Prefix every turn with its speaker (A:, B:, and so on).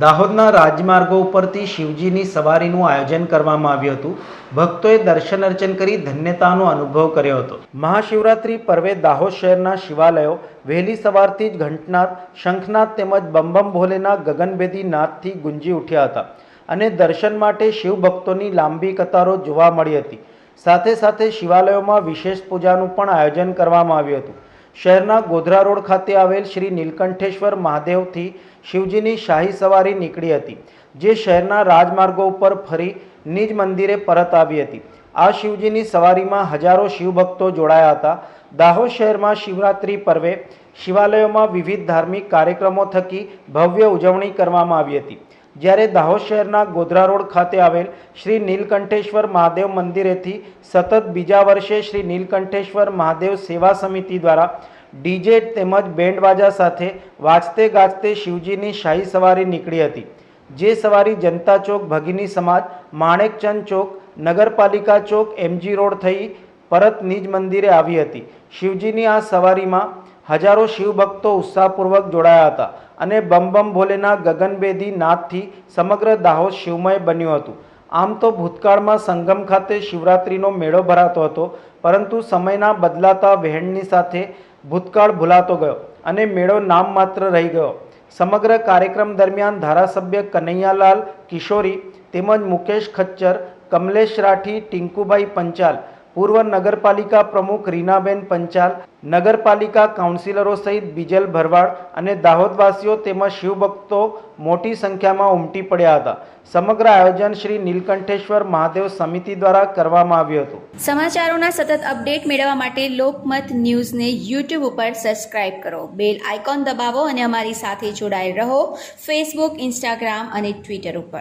A: દાહોદના રાજમાર્ગો ઉપરથી શિવજીની સવારીનું આયોજન કરવામાં આવ્યું હતું. ભક્તોએ દર્શન અર્ચન કરી ધન્યતાનો અનુભવ કર્યો હતો. મહાશિવરાત્રિ પર્વે દાહોદ શહેરના શિવાલયો વહેલી સવારથી જ ઘંટનાદ, શંખનાદ તેમજ બમ બમ ભોલેના ગગનભેદી નાદથી ગુંજી ઉઠ્યા હતા અને દર્શન માટે શિવભક્તોની લાંબી કતારો જોવા મળી હતી. સાથે સાથે શિવાલયોમાં વિશેષ પૂજાનું પણ આયોજન કરવામાં આવ્યું હતું. શહેરના ગોધરા રોડ ખાતે આવેલ શ્રી નીલકંઠેશ્વર મહાદેવથી શિવજીની શાહી સવારી નીકળી હતી, જે શહેરના રાજમાર્ગો ઉપર ફરી નિજ મંદિરે પરત આવી હતી. આ શિવજીની સવારીમાં હજારો શિવભક્તો જોડાયા હતા. દાહોદ શહેરમાં શિવરાત્રિ પર્વે શિવાલયોમાં વિવિધ ધાર્મિક કાર્યક્રમો થકી ભવ્ય ઉજવણી કરવામાં આવી હતી. જ્યારે દાહોદ શહેરના ગોધરા રોડ ખાતે આવેલ શ્રી નીલકંઠેશ્વર મહાદેવ મંદિરેથી સતત બીજા વર્ષે શ્રી નીલકંઠેશ્વર મહાદેવ સેવા સમિતિ દ્વારા ડીજે તેમજ બેન્ડવાજા સાથે વાજતે ગાજતે શિવજીની શાહી સવારી નીકળી હતી, જે સવારી જનતા ચોક, ભગીની સમાજ માણેકચંદ ચોક, નગરપાલિકા ચોક, એમજી રોડ થઈ પરત નિજ મંદિરે આવી હતી. શિવજીની આ સવારીમાં હજારો શિવભક્તો ઉત્સાહપૂર્વક જોડાયા હતા અને બમ બમ ભોલેના ગગનભેદી નાદથી સમગ્ર દાહોદ શિવમય બન્યું હતું. આમ તો ભૂતકાળમાં સંગમ ખાતે શિવરાત્રિનો મેળો ભરાતો હતો, પરંતુ સમયના બદલાતા વહેણની સાથે ભૂતકાળ ભૂલાતો ગયો અને મેળો નામ માત્ર રહી ગયો. સમગ્ર કાર્યક્રમ દરમિયાન ધારાસભ્ય કનૈયાલાલ કિશોરી તેમજ મુકેશ ખચ્ચર, કમલેશ રાઠી, ટિંકુભાઈ પંચાલ પૂર્વ નગરપાલિકા પ્રમુખ રીનાબેન પંચાલ, નગરપાલિકા કાઉન્સિલરો સહિત બીજલ ભરવાડ અને દાહોદવાસીઓ તેમજ શિવભક્તો મોટી સંખ્યામાં ઉમટી પડ્યા હતા. સમગ્ર આયોજન શ્રી નીલકંઠેશ્વર મહાદેવ સમિતિ દ્વારા કરવામાં આવ્યું હતું.
B: સમાચારોના સતત અપડેટ મેળવવા માટે લોકમત ન્યૂઝને યુટ્યુબ ઉપર સબસ્ક્રાઇબ કરો. બેલ આઇકોન દબાવો અને અમારી સાથે જોડાયેલ રહો ફેસબુક, ઇન્સ્ટાગ્રામ અને ટ્વિટર ઉપર.